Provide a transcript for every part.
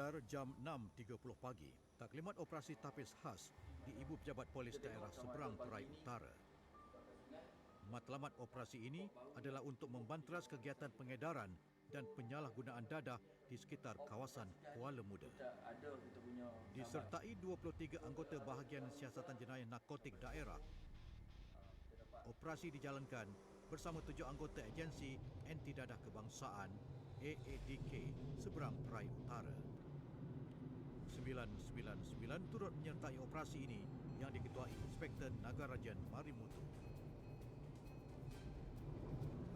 Sekitar jam 6.30 pagi, taklimat operasi tapis khas di Ibu Pejabat Polis Daerah Seberang Perai Utara. Matlamat operasi ini adalah untuk membanteras kegiatan pengedaran dan penyalahgunaan dadah di sekitar kawasan Kuala Muda. Disertai 23 anggota bahagian siasatan jenayah narkotik daerah, operasi dijalankan bersama tujuh anggota agensi anti dadah kebangsaan AADK Seberang Perai Utara. 999 turut menyertai operasi ini yang diketuai Inspektor Nagarajan Marimutu.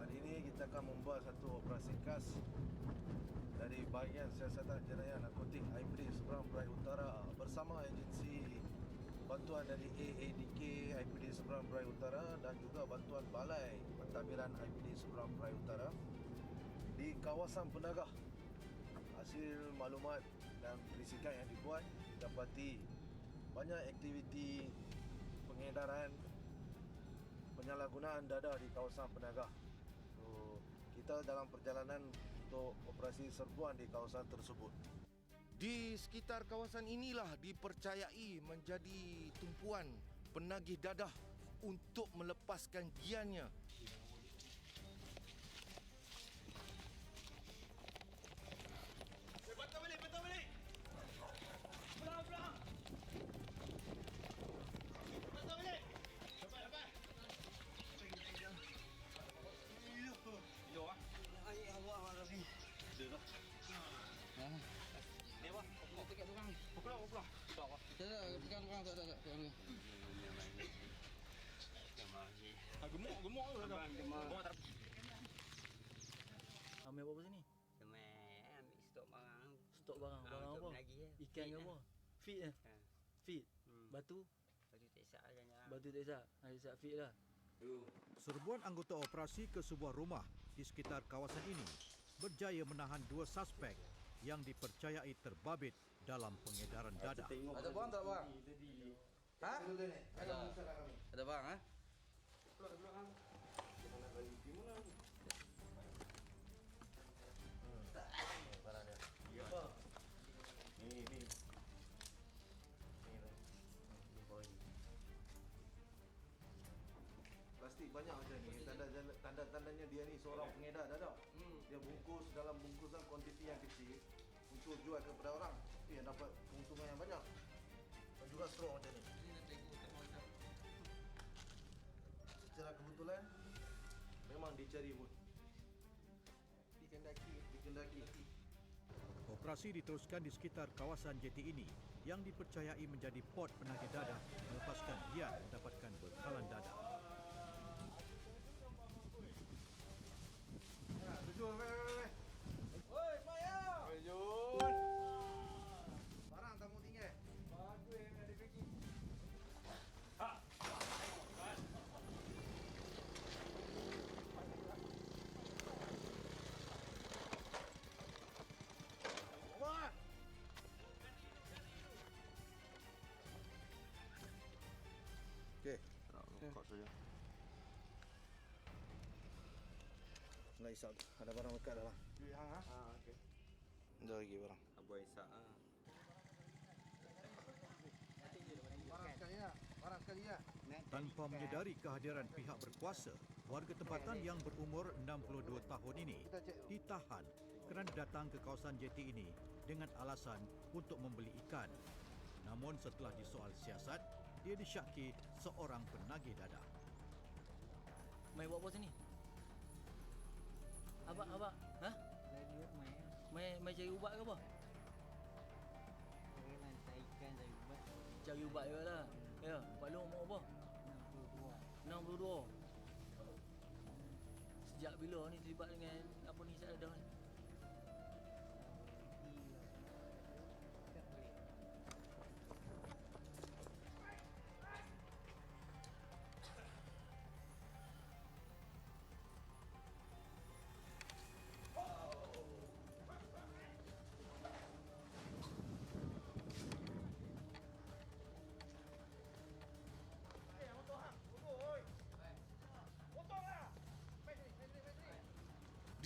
Hari ini kita akan membuat satu operasi khas dari bahagian siasatan jenayah narkotik IPD Seberang Perai Utara bersama agensi bantuan dari AADK IPD Seberang Perai Utara dan juga bantuan Balai Pentadbiran IPD Seberang Perai Utara di kawasan Penagah. Hasil maklumat dan perisikan yang dibuat dapati banyak aktiviti pengedaran penyalahgunaan dadah di kawasan Penagah. So, kita dalam perjalanan untuk operasi serbuan di kawasan tersebut. Di sekitar kawasan inilah dipercayai menjadi tumpuan penagih dadah untuk melepaskan giannya. Pukul pukul. Tak apa. Tak ada, tekan tukang tak ada, tak ada. Ah gemuk, gemuk tu dah. Gemuk tak. Ambil apa sini? Ambil stok barang. Stok barang. Barang apa? Ikan ke apa? Feed eh? Hmm. Batu? Batu tak sah jangan. Batu tak sah feed lah. Serbuan anggota operasi ke sebuah rumah di sekitar kawasan ini berjaya menahan dua suspek yang dipercayai terbabit dalam pengedaran dadah. Ada barang tak bang? Ha? Ada. Ada barang ha? Ni ni. Plastik banyak macam ni. Tanda tanda tandanya dia ni seorang pengedar dadah. Dia bungkus dalam bungkusan kuantiti yang kecil untuk jual kepada orang. Itu yang dapat keuntungan yang banyak. Dan juga straw macam ni. Secara kebetulan memang dicari pun. Dikendaki, dikendaki. Operasi diteruskan di sekitar kawasan jeti ini yang dipercayai menjadi pot penagih dadah melepaskan giat mendapatkan bekalan dadah. Tujuh, saja. Nak isap. Ada barang lekat dalam. Ha, okey. Ada lagi barang. Abu Aisyah. Ha. Barang sekali. Barang sekali lah. Tanpa menyedari kehadiran pihak berkuasa, warga tempatan yang berumur 62 tahun ini ditahan kerana datang ke kawasan jeti ini dengan alasan untuk membeli ikan. Namun setelah disoal siasat, dia disyaki seorang penagih dadah. Mai buat apa sini? Abang, abang. Ha? Lagi mai. Mai, mai cari ubat ke apa? Orang lantai ikan dari ubat. Cari ubat je lah. Ya, Pak Long mau apa? 62. Sejak bila ni terlibat dengan apa ni saya dah ni?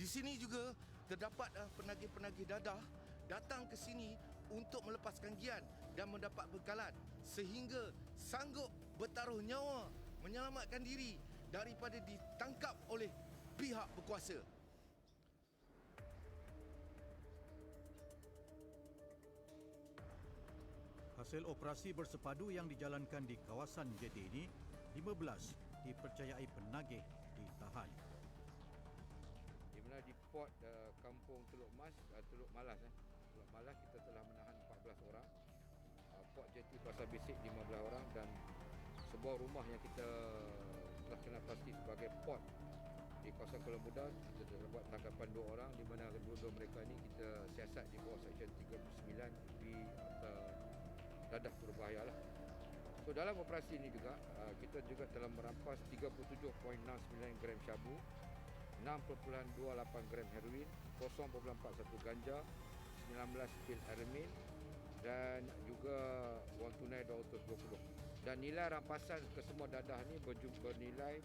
Sini juga terdapat uh, penagih-penagih dadah datang ke sini untuk melepaskan gian dan mendapat bekalan sehingga sanggup bertaruh nyawa menyelamatkan diri daripada ditangkap oleh pihak berkuasa. Hasil operasi bersepadu yang dijalankan di kawasan JT ini, 15 dipercayai penagih ditahan. Di mana di port uh, kampung Teluk Mas, uh, Teluk Malas eh. Teluk Malas kita telah menahan 14 orang. Uh, port Jeti Pasar Besik 15 orang dan sebuah rumah yang kita telah kenal pasti sebagai port di kawasan Kuala Muda kita telah buat tangkapan dua orang di mana kedua-dua mereka ni kita siasat di bawah Seksyen 39 di uh, dadah berbahaya lah. So dalam operasi ini juga kita juga telah merampas 37.69 gram syabu 6.28 gram heroin, 0.41 ganja, 19 pil aramin dan juga wang tunai 220. Dan nilai rampasan ke semua dadah ni berjumlah bernilai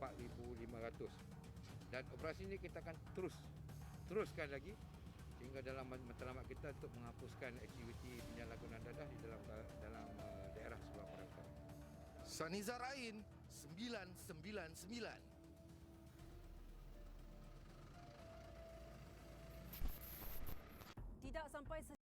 4,500. Dan operasi ini kita akan terus teruskan lagi sehingga dalam matlamat kita untuk menghapuskan aktiviti penyalahgunaan dadah di dalam dalam uh, daerah sebelah mereka. Sanizar Ain 999 Поступайся